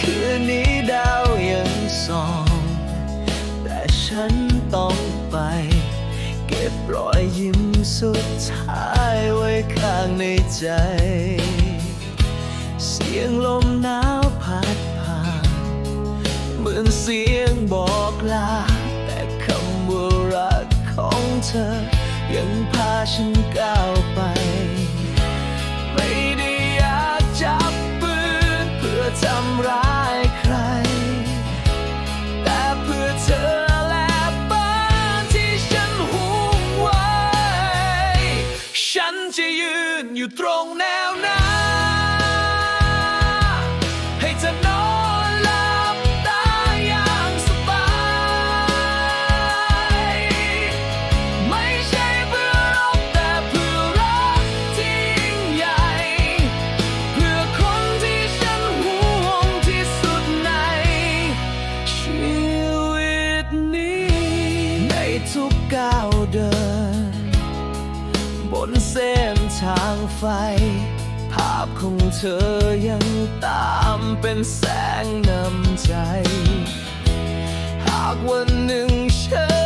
คืนนี้ดาวยังส่อง แต่ฉันต้องไป เก็บรอยยิ้มสุดท้ายไว้ข้างในใจ เสียงลมหนาวพัดผ่านเหมือนเสียงบอกลา แต่คำว่ารักของเธอ ยังพาฉันก้าวไป อยู่ตรงแนวนั้น บนเส้นทางไฟ ภาพของเธอยังตามเป็นแสงนำใจ หากวันหนึ่งฉัน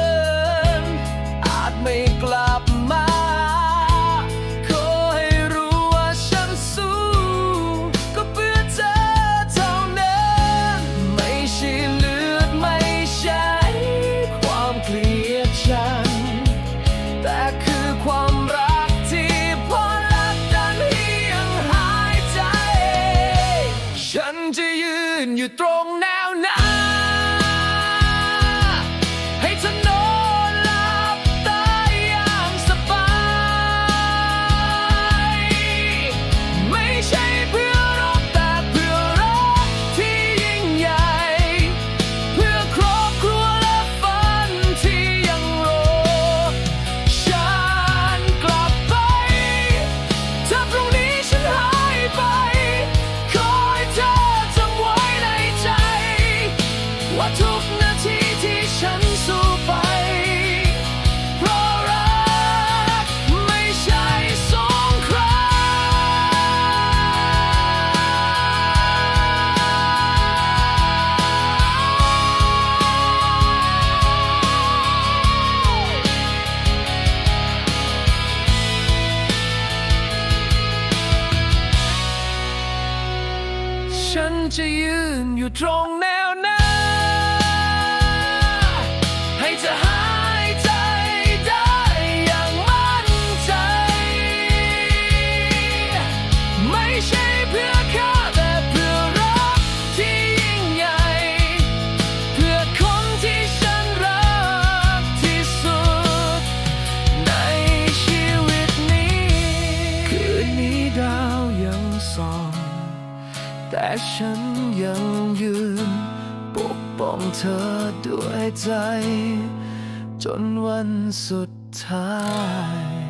in you throng now. to you and you're drunk now now แต่ฉันยังยืน ปกป้องเธอด้วยใจ จนวันสุดท้าย